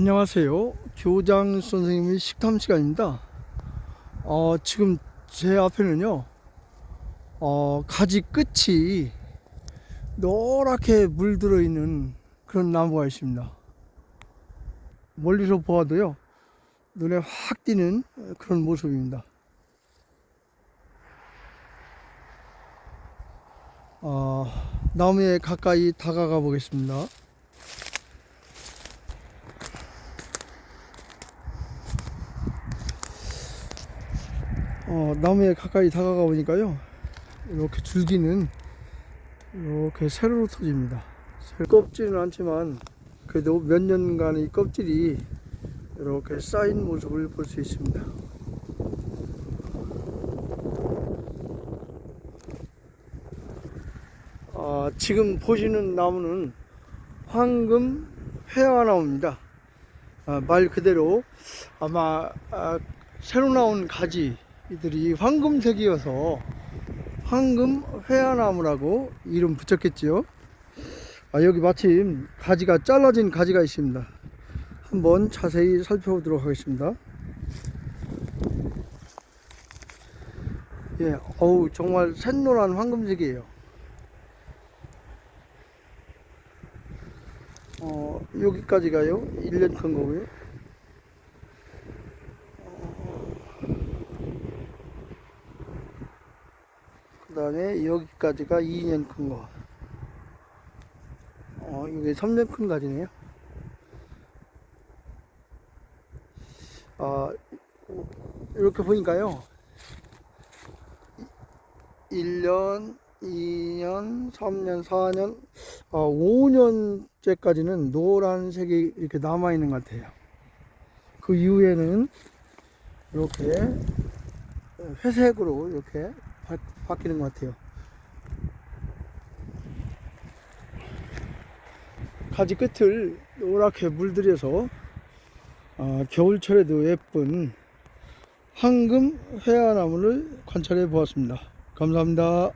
안녕하세요. 교장 선생님의 식탐 시간입니다. 어, 지금 제 앞에는요, 어, 가지 끝이 노랗게 물들어 있는 그런 나무가 있습니다. 멀리서 보아도요, 눈에 확 띄는 그런 모습입니다. 어, 나무에 가까이 다가가 보겠습니다. 어, 나무에 가까이 다가가 보니까요 이렇게 줄기는 이렇게 세로로 터집니다. 세- 껍질은 않지만 그래도 몇 년간의 껍질이 이렇게 쌓인 모습을 볼 수 있습니다. 아, 지금 보시는 나무는 황금 회화나무입니다. 아, 말 그대로 아마 아, 새로 나온 가지 들이 황금색이어서 황금 회화나무라고 이름 붙였겠지요. 아, 여기 마침 가지가 잘라진 가지가 있습니다. 한번 자세히 살펴보도록 하겠습니다. 예, 어우 정말 샛노란 황금색이에요. 어, 여기까지가요. 1년 큰 거고요. 다음에 여기까지가 2년 큰 거. 어, 이게 3년 큰 가지네요. 아, 이렇게 보니까요. 1년, 2년, 3년, 4년, 아, 5년째까지는 노란색이 이렇게 남아있는 것 같아요. 그 이후에는 이렇게 회색으로 이렇게 바, 바뀌는 것 같아요. 가지 끝을 노랗게 물들여서 아, 겨울철에도 예쁜 황금 회화나무를 관찰해 보았습니다. 감사합니다.